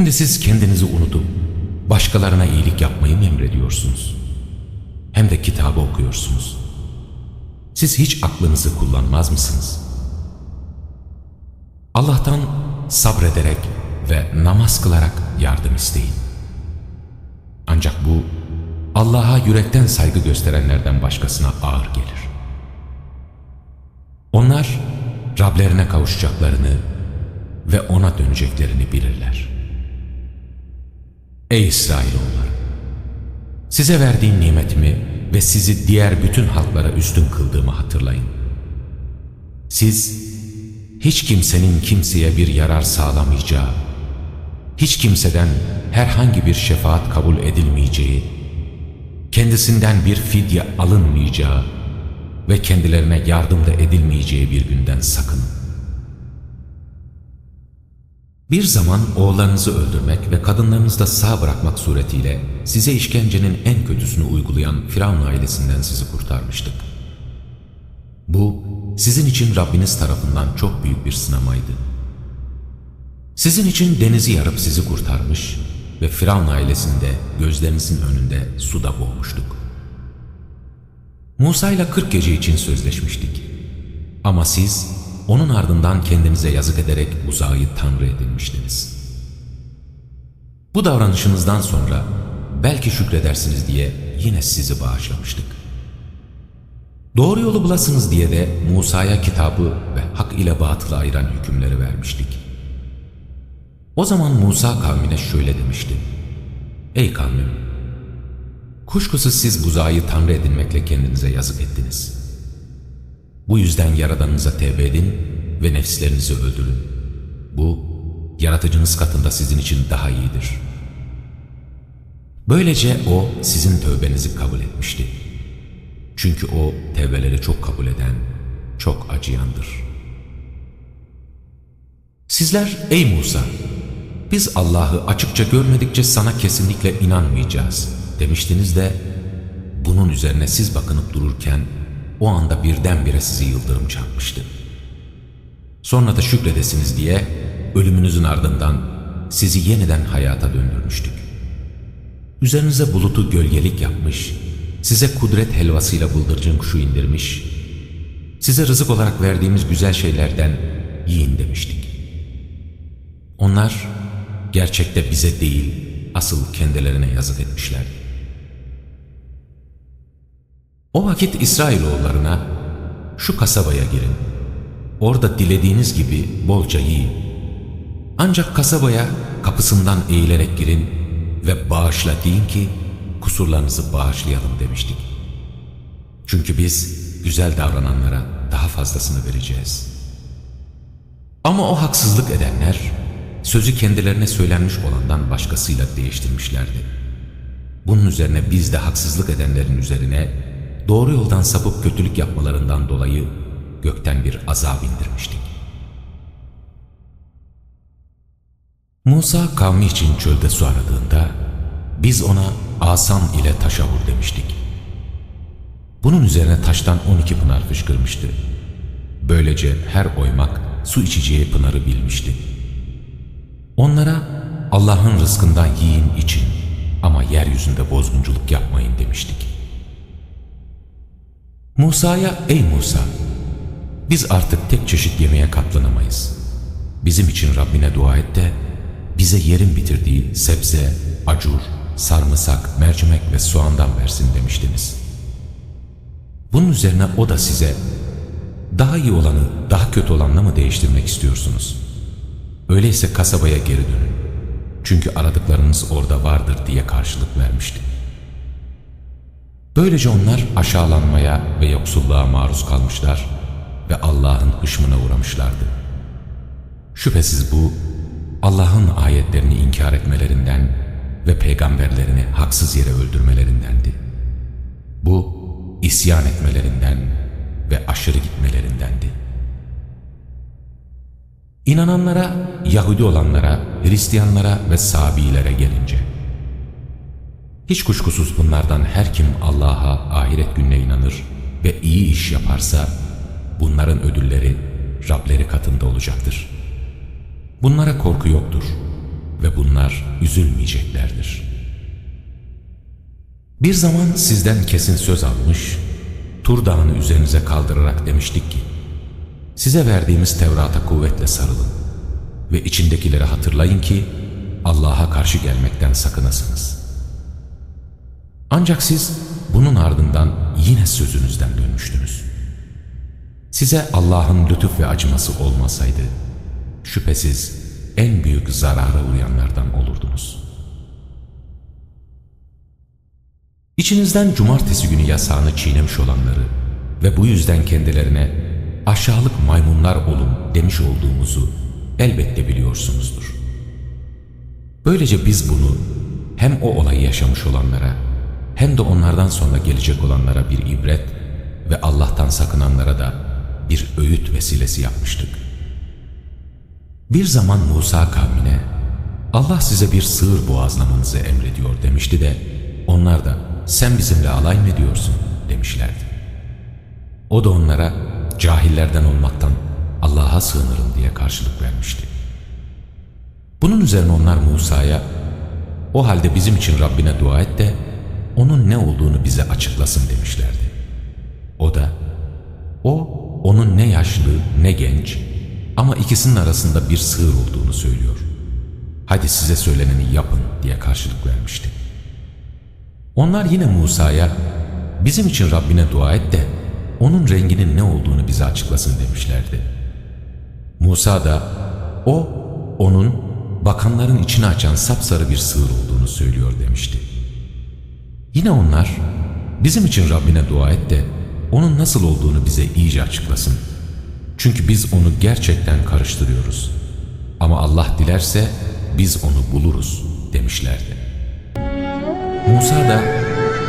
Şimdi siz kendinizi unutup başkalarına iyilik yapmayı mı emrediyorsunuz? Hem de kitabı okuyorsunuz. Siz hiç aklınızı kullanmaz mısınız? Allah'tan sabrederek ve namaz kılarak yardım isteyin. Ancak bu Allah'a yürekten saygı gösterenlerden başkasına ağır gelir. Onlar Rablerine kavuşacaklarını ve ona döneceklerini bilirler. Ey İsrailoğulları! Size verdiğim nimetimi ve sizi diğer bütün halklara üstün kıldığımı hatırlayın. Siz hiç kimsenin kimseye bir yarar sağlamayacağı, hiç kimseden herhangi bir şefaat kabul edilmeyeceği, kendisinden bir fidye alınmayacağı ve kendilerine yardım da edilmeyeceği bir günden sakının. Bir zaman oğullarınızı öldürmek ve kadınlarınızı da sağ bırakmak suretiyle size işkencenin en kötüsünü uygulayan Firavun ailesinden sizi kurtarmıştık. Bu sizin için Rabbiniz tarafından çok büyük bir sınamaydı. Sizin için denizi yarıp sizi kurtarmış ve Firavun ailesinde gözlerinizin önünde suda boğmuştuk. Musa ile 40 gece için sözleşmiştik. Ama siz onun ardından kendinize yazık ederek uzağı tanrı edinmiştiniz. Bu davranışınızdan sonra belki şükredersiniz diye yine sizi bağışlamıştık. Doğru yolu bulasınız diye de Musa'ya kitabı ve hak ile batılı ayıran hükümleri vermiştik. O zaman Musa kavmine şöyle demişti. Ey kavmim! Kuşkusuz siz buzağı tanrı edinmekle kendinize yazık ettiniz. Bu yüzden Yaradanınıza tevbe edin ve nefslerinizi öldürün. Bu, yaratıcınız katında sizin için daha iyidir. Böylece O sizin tövbenizi kabul etmişti. Çünkü O tevbeleri çok kabul eden, çok acıyandır. Sizler ey Musa, biz Allah'ı açıkça görmedikçe sana kesinlikle inanmayacağız demiştiniz de bunun üzerine siz bakınıp dururken o anda birdenbire sizi yıldırım çarpmıştı. Sonra da şükredesiniz diye ölümünüzün ardından sizi yeniden hayata döndürmüştük. Üzerinize bulutu gölgelik yapmış, size kudret helvasıyla bıldırcın kuşu indirmiş, size rızık olarak verdiğimiz güzel şeylerden yiyin demiştik. Onlar gerçekte bize değil, asıl kendilerine yazık etmişlerdi. O vakit İsrailoğullarına şu kasabaya girin. Orada dilediğiniz gibi bolca yiyin. Ancak kasabaya kapısından eğilerek girin ve bağışla deyin ki kusurlarınızı bağışlayalım demiştik. Çünkü biz güzel davrananlara daha fazlasını vereceğiz. Ama o haksızlık edenler sözü kendilerine söylenmiş olandan başkasıyla değiştirmişlerdi. Bunun üzerine biz de haksızlık edenlerin üzerine doğru yoldan sapıp kötülük yapmalarından dolayı gökten bir azap indirmiştik. Musa kavmi için çölde su aradığında biz ona asan ile taşa vur demiştik. Bunun üzerine taştan 12 pınar fışkırmıştı. Böylece her oymak su içeceği pınarı bilmişti. Onlara Allah'ın rızkından yiyin için ama yeryüzünde bozgunculuk yapmayın demiştik. Musa'ya ey Musa biz artık tek çeşit yemeğe katlanamayız. Bizim için Rabbine dua et de bize yerin bitirdiği sebze, acur, sarımsak, mercimek ve soğandan versin demiştiniz. Bunun üzerine o da size daha iyi olanı daha kötü olanla mı değiştirmek istiyorsunuz? Öyleyse kasabaya geri dönün. Çünkü aradıklarınız orada vardır diye karşılık vermişti. Böylece onlar aşağılanmaya ve yoksulluğa maruz kalmışlar ve Allah'ın hışmına uğramışlardı. Şüphesiz bu, Allah'ın ayetlerini inkar etmelerinden ve peygamberlerini haksız yere öldürmelerindendi. Bu, isyan etmelerinden ve aşırı gitmelerindendi. İnananlara, Yahudi olanlara, Hristiyanlara ve Sabilere gelince, hiç kuşkusuz bunlardan her kim Allah'a, ahiret gününe inanır ve iyi iş yaparsa, bunların ödülleri Rableri katında olacaktır. Bunlara korku yoktur. ve bunlar üzülmeyeceklerdir. Bir zaman sizden kesin söz almış, Tur Dağı'nı üzerinize kaldırarak demiştik ki, size verdiğimiz Tevrat'a kuvvetle sarılın ve içindekileri hatırlayın ki Allah'a karşı gelmekten sakınasınız. Ancak siz bunun ardından yine sözünüzden dönmüştünüz. Size Allah'ın lütuf ve acıması olmasaydı, şüphesiz en büyük zarara uyanlardan olurdunuz. İçinizden cumartesi günü yasağını çiğnemiş olanları ve bu yüzden kendilerine aşağılık maymunlar olun demiş olduğumuzu elbette biliyorsunuzdur. Böylece biz bunu hem o olayı yaşamış olanlara hem de onlardan sonra gelecek olanlara bir ibret ve Allah'tan sakınanlara da bir öğüt vesilesi yapmıştık. Bir zaman Musa kavmine Allah size bir sığır boğazlamanızı emrediyor demişti de onlar da sen bizimle alay mı ediyorsun demişlerdi. O da onlara cahillerden olmaktan Allah'a sığınırım diye karşılık vermişti. Bunun üzerine onlar Musa'ya o halde bizim için Rabbine dua et de onun ne olduğunu bize açıklasın demişlerdi. O da o onun ne yaşlı ne genç ama ikisinin arasında bir sığır olduğunu söylüyor. Hadi size söyleneni yapın diye karşılık vermişti. Onlar yine Musa'ya bizim için Rabbine dua et de onun renginin ne olduğunu bize açıklasın demişlerdi. Musa da o onun bakanların içini açan sapsarı bir sığır olduğunu söylüyor demişti. Yine onlar bizim için Rabbine dua et de onun nasıl olduğunu bize iyice açıklasın. Çünkü biz onu gerçekten karıştırıyoruz. Ama Allah dilerse biz onu buluruz demişlerdi. Musa da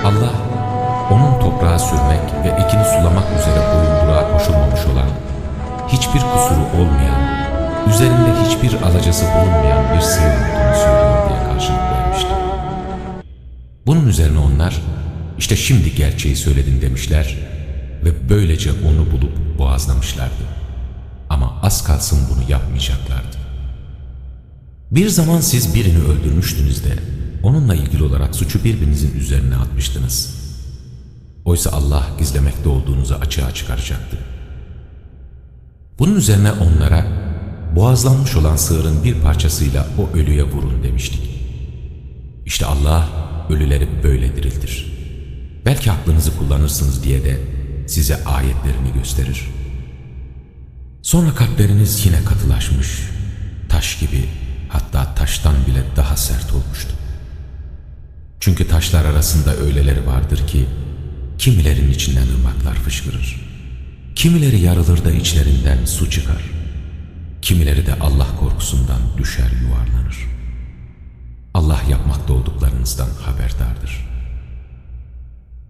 Allah onun toprağa sürmek ve ekini sulamak üzere boyunduruğa koşulmamış olan, hiçbir kusuru olmayan, üzerinde hiçbir alacası bulunmayan bir sığır olduğunu söylüyor diye vermişti. Bunun üzerine onlar, işte şimdi gerçeği söyledin demişler ve böylece onu bulup boğazlamışlardı. Ama az kalsın bunu yapmayacaklardı. Bir zaman siz birini öldürmüştünüz de onunla ilgili olarak suçu birbirinizin üzerine atmıştınız. Oysa Allah gizlemekte olduğunuzu açığa çıkaracaktı. Bunun üzerine onlara boğazlanmış olan sığırın bir parçasıyla o ölüye vurun demiştik. İşte Allah ölüleri böyle diriltir. Belki aklınızı kullanırsınız diye de size ayetlerini gösterir. Sonra kalpleriniz yine katılaşmış, taş gibi hatta taştan bile daha sert olmuştu. Çünkü taşlar arasında öyleleri vardır ki kimilerin içinden ırmaklar fışkırır. Kimileri yarılır da içlerinden su çıkar. Kimileri de Allah korkusundan düşer yuvarlanır. Allah yapmakta olduklarınızdan haberdardır.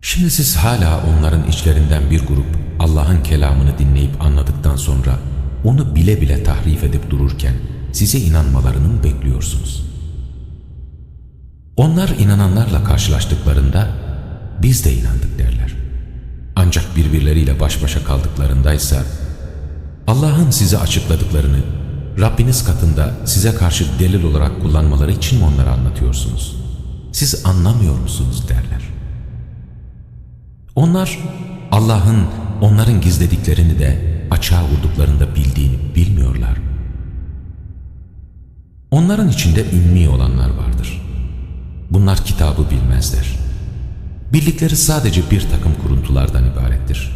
Şimdi siz hala onların içlerinden bir grup Allah'ın kelamını dinleyip anladıktan sonra onu bile bile tahrif edip dururken size inanmalarını mı bekliyorsunuz? Onlar inananlarla karşılaştıklarında biz de inandık derler. Ancak birbirleriyle baş başa kaldıklarındaysa Allah'ın size açıkladıklarını Rabbiniz katında size karşı delil olarak kullanmaları için mi onlara anlatıyorsunuz? Siz anlamıyor musunuz derler. Onlar Allah'ın onların gizlediklerini de açığa vurduklarında bildiğini bilmiyorlar. Onların içinde ümmi olanlar vardır. Bunlar kitabı bilmezler. Bildikleri sadece bir takım kuruntulardan ibarettir.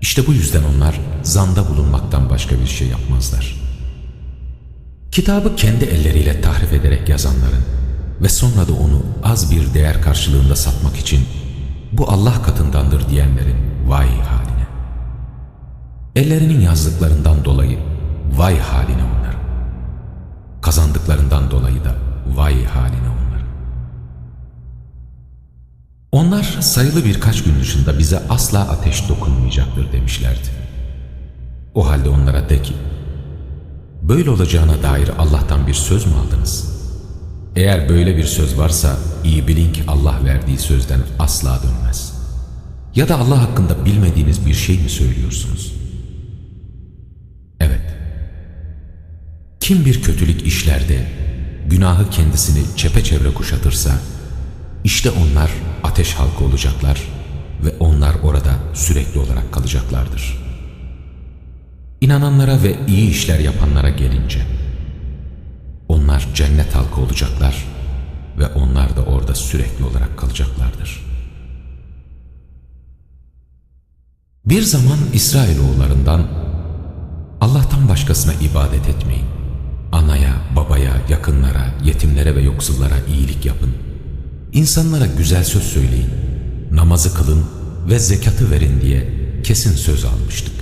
İşte bu yüzden onlar zanda bulunmaktan başka bir şey yapmazlar. Kitabı kendi elleriyle tahrif ederek yazanların ve sonra da onu az bir değer karşılığında satmak için bu Allah katındandır diyenlerin vay haline. Ellerinin yazdıklarından dolayı vay haline onların. Kazandıklarından dolayı da vay haline onların. Onlar sayılı birkaç gün dışında bize asla ateş dokunmayacaktır demişlerdi. O halde onlara de ki, böyle olacağına dair Allah'tan bir söz mü aldınız? Eğer böyle bir söz varsa iyi bilin ki Allah verdiği sözden asla dönmez. Ya da Allah hakkında bilmediğiniz bir şey mi söylüyorsunuz? Evet. Kim bir kötülük işlerde günahı kendisini çepeçevre kuşatırsa, işte onlar ateş halkı olacaklar ve onlar orada sürekli olarak kalacaklardır. İnananlara ve iyi işler yapanlara gelince, onlar cennet halkı olacaklar ve onlar da orada sürekli olarak kalacaklardır. Bir zaman İsrailoğullarından Allah'tan başkasına ibadet etmeyin. Anaya, babaya, yakınlara, yetimlere ve yoksullara iyilik yapın. İnsanlara güzel söz söyleyin. Namazı kılın ve zekatı verin diye kesin söz almıştık.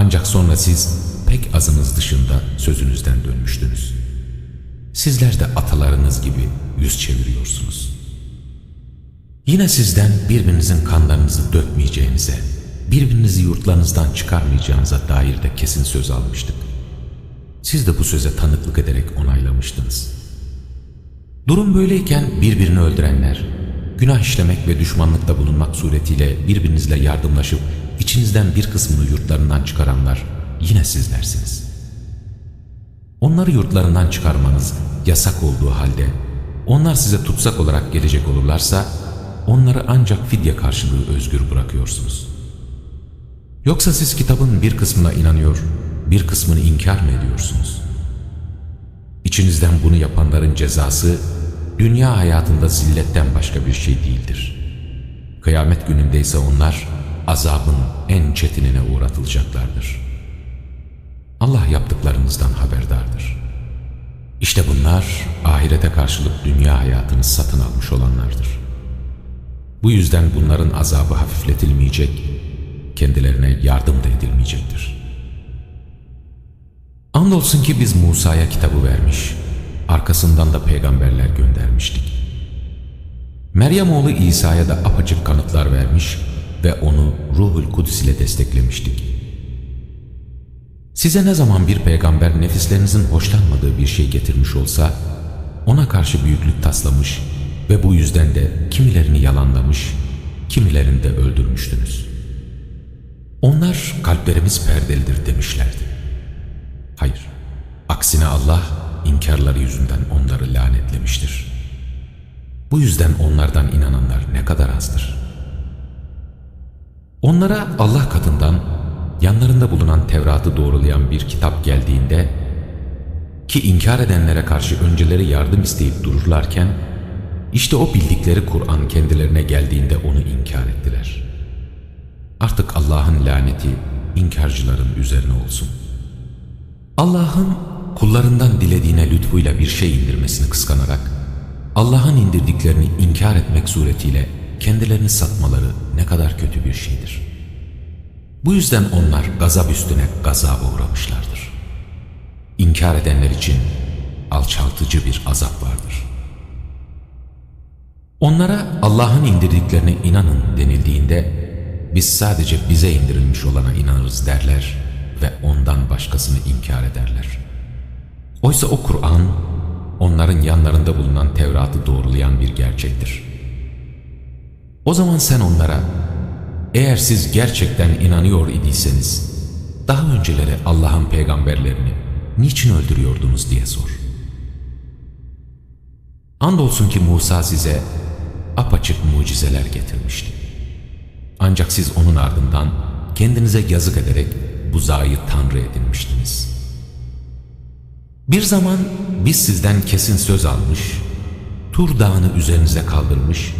Ancak sonra siz pek azınız dışında sözünüzden dönmüştünüz. Sizler de atalarınız gibi yüz çeviriyorsunuz. Yine sizden birbirinizin kanlarınızı dökmeyeceğinize, birbirinizi yurtlarınızdan çıkarmayacağınıza dair de kesin söz almıştık. Siz de bu söze tanıklık ederek onaylamıştınız. Durum böyleyken birbirini öldürenler, günah işlemek ve düşmanlıkta bulunmak suretiyle birbirinizle yardımlaşıp içinizden bir kısmını yurtlarından çıkaranlar yine sizlersiniz. Onları yurtlarından çıkarmanız yasak olduğu halde onlar size tutsak olarak gelecek olurlarsa onları ancak fidye karşılığı özgür bırakıyorsunuz. Yoksa siz kitabın bir kısmına inanıyor, bir kısmını inkar mı ediyorsunuz? İçinizden bunu yapanların cezası dünya hayatında zilletten başka bir şey değildir. Kıyamet gününde ise onlar azabın en çetinine uğratılacaklardır. Allah yaptıklarınızdan haberdardır. İşte bunlar ahirete karşılık dünya hayatını satın almış olanlardır. Bu yüzden bunların azabı hafifletilmeyecek, kendilerine yardım da edilmeyecektir. Andolsun ki biz Musa'ya kitabı vermiş, arkasından da peygamberler göndermiştik. Meryem oğlu İsa'ya da apaçık kanıtlar vermiş ve onu Ruhul Kudüs ile desteklemiştik. Size ne zaman bir peygamber nefislerinizin hoşlanmadığı bir şey getirmiş olsa, ona karşı büyüklük taslamış ve bu yüzden de kimilerini yalanlamış, kimilerini de öldürmüştünüz. Onlar kalplerimiz perdelidir demişlerdi. Hayır, aksine Allah inkarları yüzünden onları lanetlemiştir. Bu yüzden onlardan inananlar ne kadar azdır. Onlara Allah katından yanlarında bulunan Tevrat'ı doğrulayan bir kitap geldiğinde ki inkar edenlere karşı önceleri yardım isteyip dururlarken işte o bildikleri Kur'an kendilerine geldiğinde onu inkar ettiler. Artık Allah'ın laneti inkarcıların üzerine olsun. Allah'ın kullarından dilediğine lütfuyla bir şey indirmesini kıskanarak Allah'ın indirdiklerini inkar etmek suretiyle kendilerini satmaları ne kadar kötü bir şeydir. Bu yüzden onlar gazap üstüne gazaba uğramışlardır. İnkar edenler için alçaltıcı bir azap vardır. Onlara Allah'ın indirdiklerine inanın denildiğinde biz sadece bize indirilmiş olana inanırız derler ve ondan başkasını inkar ederler. Oysa o Kur'an onların yanlarında bulunan Tevrat'ı doğrulayan bir gerçektir. O zaman sen onlara eğer siz gerçekten inanıyor idiyseniz daha önceleri Allah'ın peygamberlerini niçin öldürüyordunuz diye sor. Andolsun ki Musa size apaçık mucizeler getirmişti. Ancak siz onun ardından kendinize yazık ederek buzağıyı tanrı edinmiştiniz. Bir zaman biz sizden kesin söz almış, Tur dağını üzerinize kaldırmış,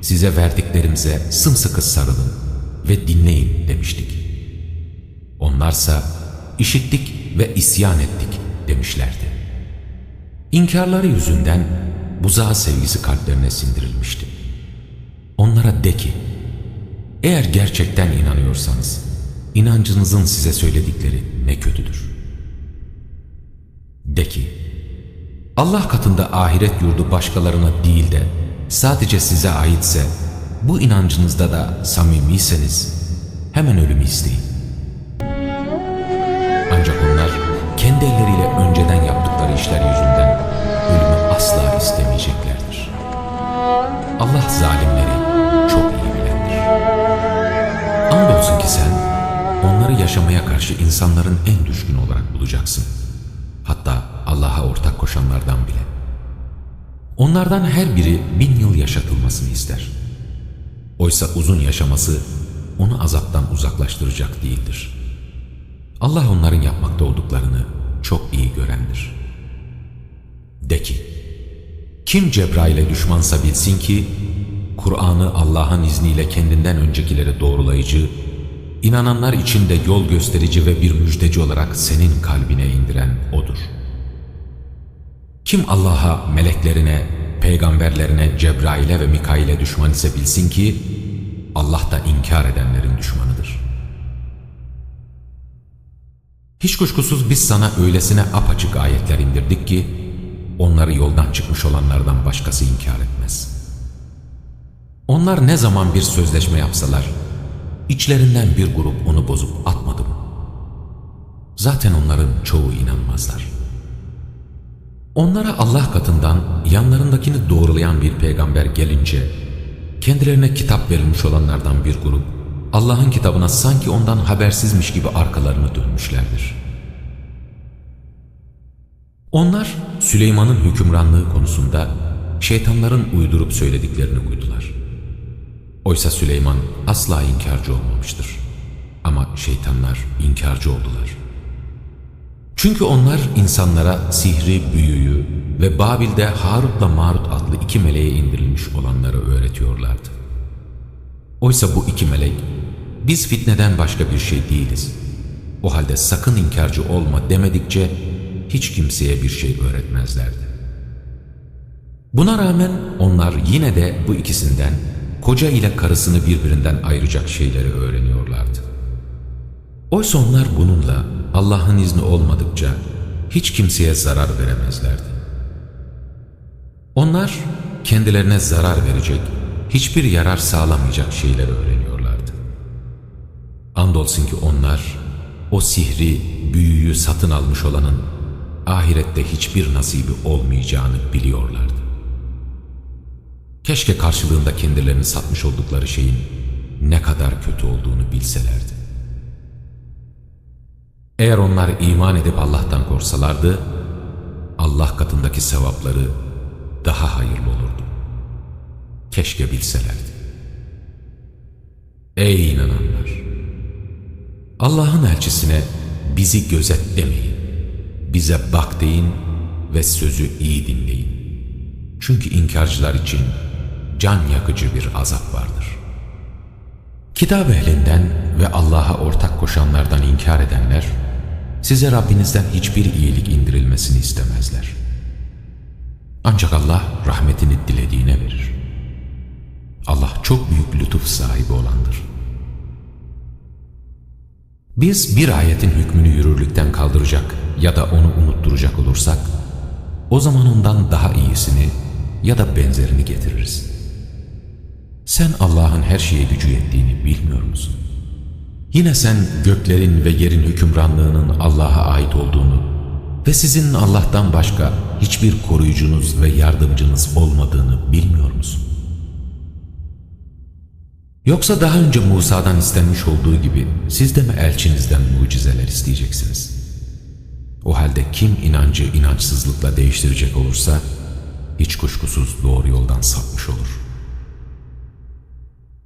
size verdiklerimize sımsıkı sarılın ve dinleyin demiştik. Onlarsa işittik ve isyan ettik demişlerdi. İnkarları yüzünden buzağı sevgisi kalplerine sindirilmişti. Onlara de ki, eğer gerçekten inanıyorsanız, inancınızın size söyledikleri ne kötüdür. De ki, Allah katında ahiret yurdu başkalarına değil de sadece size aitse, bu inancınızda da samimiyseniz hemen ölümü isteyin. Ancak onlar kendi elleriyle önceden yaptıkları işler yüzünden ölümü asla istemeyeceklerdir. Allah zalimleri çok iyi bilendir. Andolsun ki sen onları yaşamaya karşı insanların en düşkün olarak bulacaksın. Hatta Allah Allah'a ortak koşanlardan bile. Onlardan her biri bin yıl yaşatılmasını ister. Oysa uzun yaşaması onu azaptan uzaklaştıracak değildir. Allah onların yapmakta olduklarını çok iyi görendir. De ki, kim Cebrail'e düşmansa bilsin ki, Kur'an'ı Allah'ın izniyle kendinden öncekileri doğrulayıcı, inananlar için de yol gösterici ve bir müjdeci olarak senin kalbine indiren O'dur. Kim Allah'a, meleklerine, peygamberlerine, Cebrail'e ve Mikail'e düşman ise bilsin ki, Allah da inkar edenlerin düşmanıdır. Hiç kuşkusuz biz sana öylesine apaçık ayetler indirdik ki, onları yoldan çıkmış olanlardan başkası inkar etmez. Onlar ne zaman bir sözleşme yapsalar, içlerinden bir grup onu bozup atmadı mı? Zaten onların çoğu inanmazlar. Onlara Allah katından yanlarındakini doğrulayan bir peygamber gelince, kendilerine kitap verilmiş olanlardan bir grup, Allah'ın kitabına sanki ondan habersizmiş gibi arkalarını dönmüşlerdir. Onlar Süleyman'ın hükümranlığı konusunda şeytanların uydurup söylediklerini uydular. Oysa Süleyman asla inkarcı olmamıştır. Ama şeytanlar inkarcı oldular. Çünkü onlar insanlara sihri, büyüyü ve Babil'de Harut'la Marut adlı iki meleğe indirilmiş olanları öğretiyorlardı. Oysa bu iki melek, biz fitneden başka bir şey değiliz. O halde sakın inkarcı olma demedikçe hiç kimseye bir şey öğretmezlerdi. Buna rağmen onlar yine de bu ikisinden koca ile karısını birbirinden ayıracak şeyleri öğreniyorlardı. Oysa onlar bununla Allah'ın izni olmadıkça hiç kimseye zarar veremezlerdi. Onlar kendilerine zarar verecek, hiçbir yarar sağlamayacak şeyleri öğreniyorlardı. Andolsun ki onlar o sihri, büyüyü satın almış olanın ahirette hiçbir nasibi olmayacağını biliyorlardı. Keşke karşılığında kendilerini satmış oldukları şeyin ne kadar kötü olduğunu bilselerdi. Eğer onlar iman edip Allah'tan korsalardı, Allah katındaki sevapları daha hayırlı olurdu. Keşke bilselerdi. Ey inananlar! Allah'ın elçisine bizi gözet demeyin. Bize bak deyin ve sözü iyi dinleyin. Çünkü inkarcılar için can yakıcı bir azap vardır. Kitap ehlinden ve Allah'a ortak koşanlardan inkar edenler, size Rabbinizden hiçbir iyilik indirilmesini istemezler. Ancak Allah rahmetini dilediğine verir. Allah çok büyük lütuf sahibi olandır. Biz bir ayetin hükmünü yürürlükten kaldıracak ya da onu unutturacak olursak, o zaman ondan daha iyisini ya da benzerini getiririz. Sen Allah'ın her şeye gücü yettiğini bilmiyor musun? Yine sen göklerin ve yerin hükümranlığının Allah'a ait olduğunu ve sizin Allah'tan başka hiçbir koruyucunuz ve yardımcınız olmadığını bilmiyor musun? Yoksa daha önce Musa'dan istenmiş olduğu gibi siz de mi elçinizden mucizeler isteyeceksiniz? O halde kim inancı inançsızlıkla değiştirecek olursa hiç kuşkusuz doğru yoldan sapmış olur.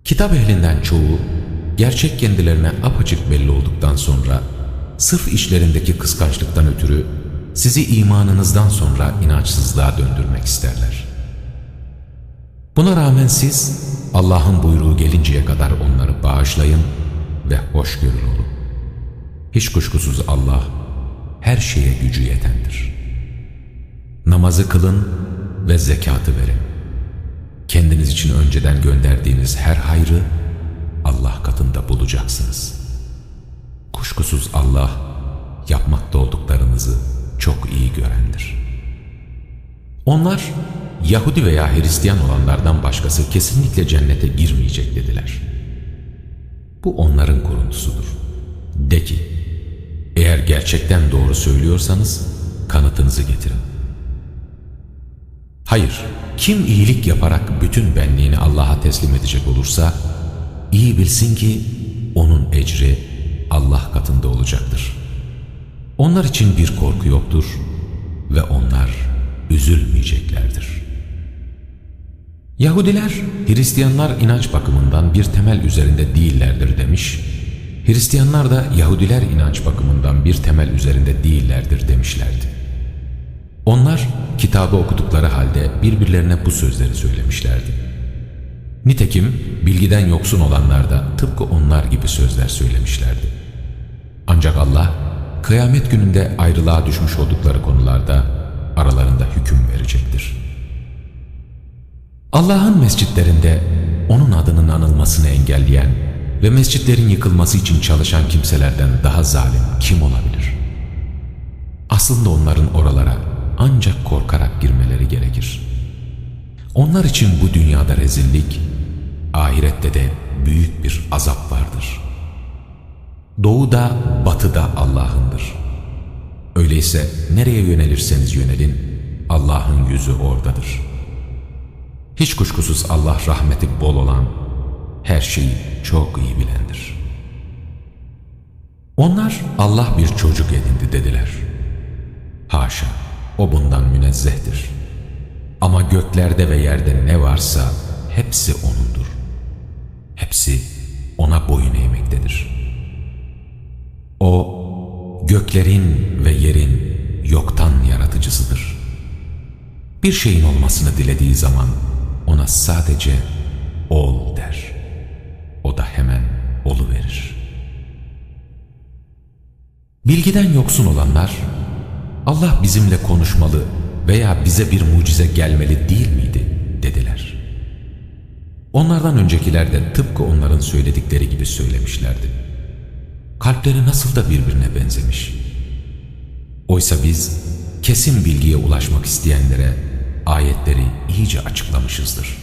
Kitap ehlinden çoğu gerçek kendilerine apaçık belli olduktan sonra sırf işlerindeki kıskançlıktan ötürü sizi imanınızdan sonra inançsızlığa döndürmek isterler. Buna rağmen siz Allah'ın buyruğu gelinceye kadar onları bağışlayın ve hoşgörülü olun. Hiç kuşkusuz Allah her şeye gücü yetendir. Namazı kılın ve zekatı verin. Kendiniz için önceden gönderdiğiniz her hayrı Allah katında bulacaksınız. Kuşkusuz Allah yapmakta olduklarınızı çok iyi görendir. Onlar Yahudi veya Hristiyan olanlardan başkası kesinlikle cennete girmeyecek dediler. Bu onların kuruntusudur. De ki, eğer gerçekten doğru söylüyorsanız kanıtınızı getirin. Hayır, kim iyilik yaparak bütün benliğini Allah'a teslim edecek olursa, iyi bilsin ki onun ecri Allah katında olacaktır. Onlar için bir korku yoktur ve onlar üzülmeyeceklerdir. Yahudiler, Hristiyanlar inanç bakımından bir temel üzerinde değillerdir demiş, Hristiyanlar da Yahudiler inanç bakımından bir temel üzerinde değillerdir demişlerdi. Onlar kitabı okudukları halde birbirlerine bu sözleri söylemişlerdi. Nitekim bilgiden yoksun olanlar da tıpkı onlar gibi sözler söylemişlerdi. Ancak Allah kıyamet gününde ayrılığa düşmüş oldukları konularda aralarında hüküm verecektir. Allah'ın mescitlerinde onun adının anılmasını engelleyen ve mescitlerin yıkılması için çalışan kimselerden daha zalim kim olabilir? Aslında onların oralara ancak korkarak girmeleri gerekir. Onlar için bu dünyada rezillik, ahirette de büyük bir azap vardır. Doğuda, batıda Allah'ındır. Öyleyse nereye yönelirseniz yönelin, Allah'ın yüzü oradadır. Hiç kuşkusuz Allah rahmeti bol olan, her şeyi çok iyi bilendir. Onlar Allah bir çocuk edindi dediler. Haşa, o bundan münezzehtir. Ama göklerde ve yerde ne varsa hepsi O'nundur. Hepsi O'na boyun eğmektedir. O, göklerin ve yerin yoktan yaratıcısıdır. Bir şeyin olmasını dilediği zaman ona sadece ol der. O da hemen olu verir. Bilgiden yoksun olanlar Allah bizimle konuşmalı veya bize bir mucize gelmeli değil miydi dediler. Onlardan öncekiler de tıpkı onların söyledikleri gibi söylemişlerdi. Kalpleri nasıl da birbirine benzemiş. Oysa biz kesin bilgiye ulaşmak isteyenlere ayetleri iyice açıklamışızdır.''